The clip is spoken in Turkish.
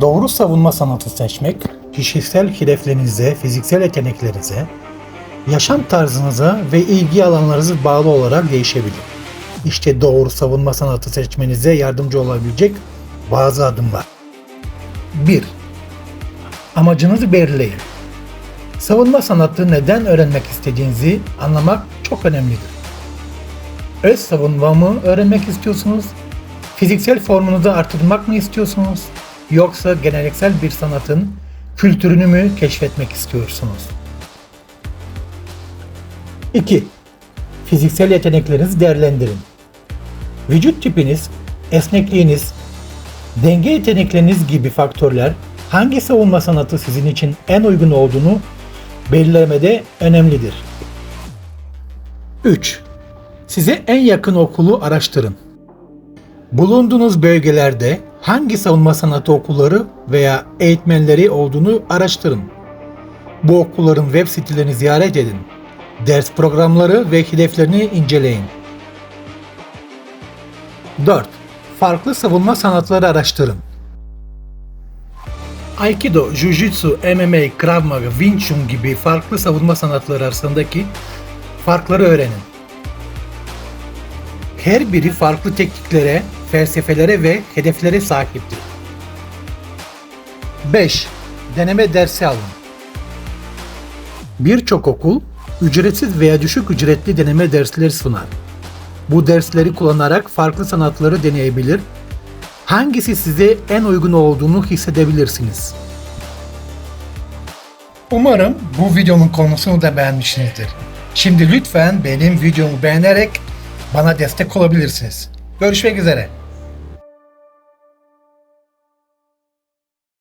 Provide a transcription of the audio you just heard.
Doğru savunma sanatı seçmek, kişisel hedeflerinize, fiziksel yeteneklerinize, yaşam tarzınıza ve ilgi alanlarınıza bağlı olarak değişebilir. İşte doğru savunma sanatı seçmenize yardımcı olabilecek bazı adımlar. 1. Amacınızı belirleyin. Savunma sanatı neden öğrenmek istediğinizi anlamak çok önemlidir. Öz savunma mı öğrenmek istiyorsunuz? Fiziksel formunuzu artırmak mı istiyorsunuz? Yoksa geleneksel bir sanatın kültürünü mü keşfetmek istiyorsunuz? 2. Fiziksel yeteneklerinizi değerlendirin. Vücut tipiniz, esnekliğiniz, denge yetenekleriniz gibi faktörler hangi savunma sanatı sizin için en uygun olduğunu belirlemede önemlidir. 3. Size en yakın okulu araştırın. Bulunduğunuz bölgelerde hangi savunma sanatı okulları veya eğitmenleri olduğunu araştırın. Bu okulların web sitelerini ziyaret edin. Ders programları ve hedeflerini inceleyin. 4. Farklı savunma sanatları araştırın. Aikido, Jiu-Jitsu, MMA, Krav Maga, Wing Chun gibi farklı savunma sanatları arasındaki farkları öğrenin. Her biri farklı tekniklere, felsefelere ve hedeflere sahiptir. 5. Deneme dersi alın. Birçok okul ücretsiz veya düşük ücretli deneme dersleri sunar. Bu dersleri kullanarak farklı sanatları deneyebilir, hangisi size en uygun olduğunu hissedebilirsiniz. Umarım bu videonun konusunu da beğenmişsinizdir. Şimdi lütfen benim videomu beğenerek bana destek olabilirsiniz. Görüşmek üzere.